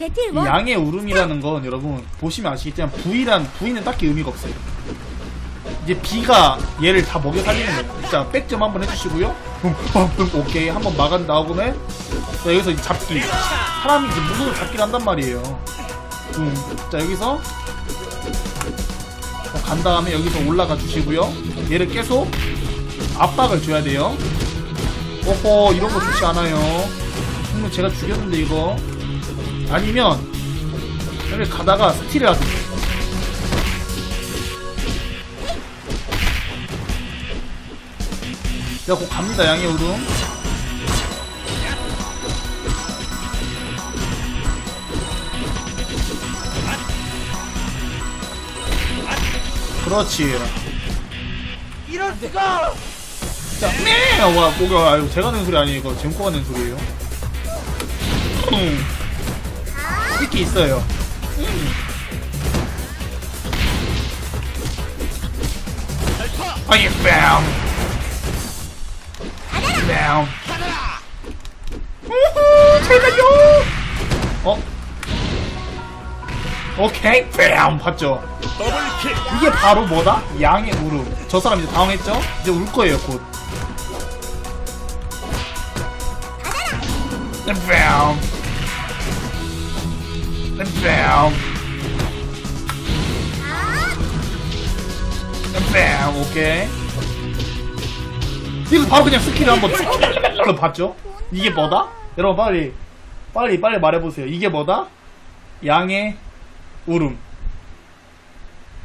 이원 양의 울음이라는 건 여러분 보시면 아시겠지만 V란 V는 딱히 의미가 없어요. 이제 B가 얘를 다 먹여 살리는 거예요. 자, 백점 한번 해주시고요. 오케이. 한번 막은 다음에 자, 여기서 잡기. 사람이 이제 무서워 잡기를 한단 말이에요. 붕. 자, 여기서 자, 간 다음에 여기서 올라가 주시고요. 얘를 계속 압박을 줘야 돼요. 오호, 이런 거 좋지 않아요. 분명 제가 죽였는데 이거. 아니면 여기 가다가 스틸을 하든지 야, 곧 갑니다, 양의 울음. 그렇지. 이럴 수가! 자, 네! 와, 뭐가, 아유, 제가 낸 소리 아니에요. 이거 잼코가 낸 소리예요. 음. 이렇게 있어요. 음. 아니, 뺨! 뺨! 우후, 잘 달려! 어? 오케이, 뺨! 봤죠? 더블킥! 이게 바로 뭐다? 양의 울음. 저 사람 이제 당황했죠? 이제 울 거예요, 곧. 뺨! 뺨! 뺨! 오케이. 이거 바로 그냥 스킬을 한번 쭉 봤죠? 이게 뭐다? 여러분 빨리 빨리 빨리 말해보세요. 이게 뭐다? 양의 울음.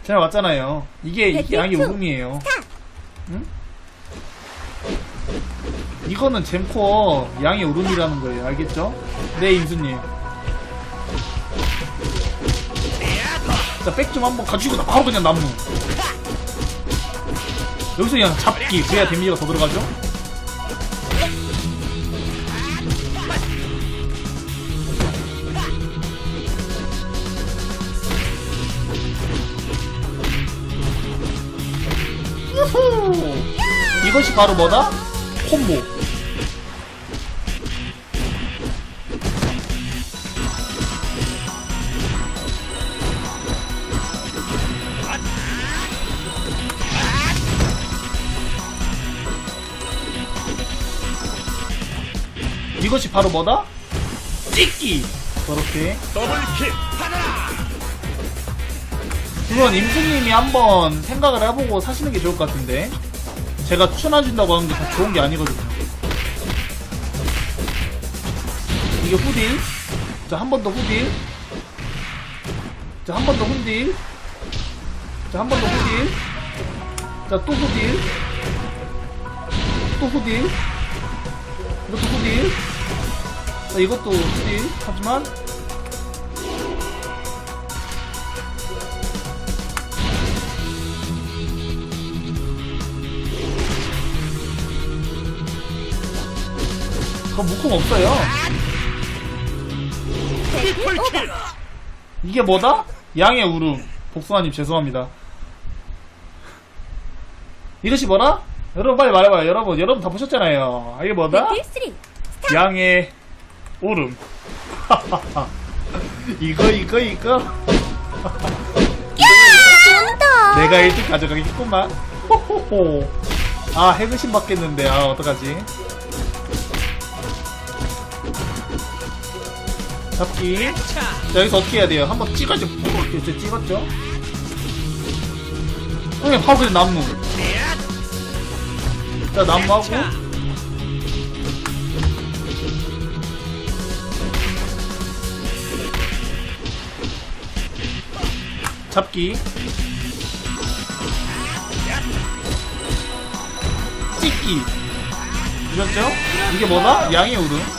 제가 왔잖아요. 이게, 이게 양의 투. 울음이에요. 응? 이거는 잼코어 양의 울음이라는 거예요. 알겠죠? 네, 임수님. 자, 백 좀 한번 가지고 나 바로 그냥 남무. 여기서 그냥 잡기. 그래야 데미지가 더 들어가죠? 우후! 이것이 바로 뭐다? 콤보. 이것이 바로 뭐다? 찍기! 저렇게. 더블킥! 하나! 그건 임수님이 한번 생각을 해보고 사시는 게 좋을 것 같은데 제가 추천해준다고 하는 게 다 좋은 게 아니거든요 이게 후딜 자 한 번 더 후딜 자 한 번 더 후딜 자 한 번 더 후딜 자 또 후딜 또 후딜 이것도 후딜 자 이것도 후딜 하지만 그건 묶음 없어요! 이게 뭐다? 양의 울음. 복숭아님 죄송합니다. 이것이 뭐라? 여러분 빨리 말해봐요. 여러분 여러분 다 보셨잖아요. 아, 이게 뭐다? 배틀 3 양의 울음. 이거 이거 이거. 좀더 내가 1등 가져가겠구만. 호호호. 아 해그신 받겠는데 아 어떡하지? 잡기. 자 여기서 어떻게 해야 돼요? 한번 찍어줘. 이렇게 찍었죠? 형님 바로 그냥 나무. 자 나무하고 잡기. 찍기. 보셨죠? 이게 뭐다? 양의 울음.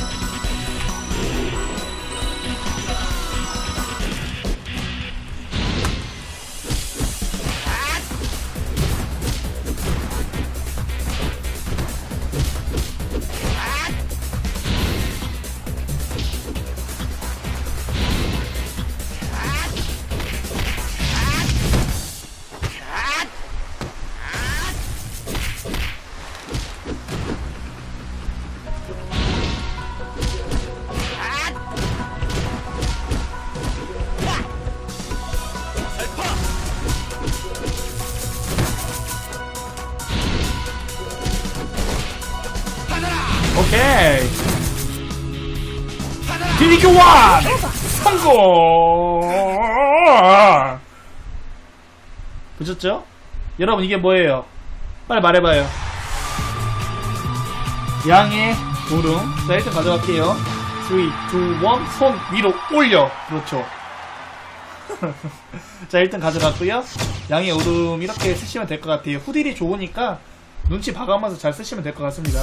오케이. 디디교환! 성공! 보셨죠? 여러분 이게 뭐예요? 빨리 말해봐요. 양의 울음. 자, 일단 가져갈게요. 3, 2, 1. 손 위로 올려. 그렇죠. 자, 일단 가져갔고요. 양의 울음, 이렇게 쓰시면 될 것 같아요. 후딜이 좋으니까 눈치 봐가면서 잘 쓰시면 될 것 같습니다.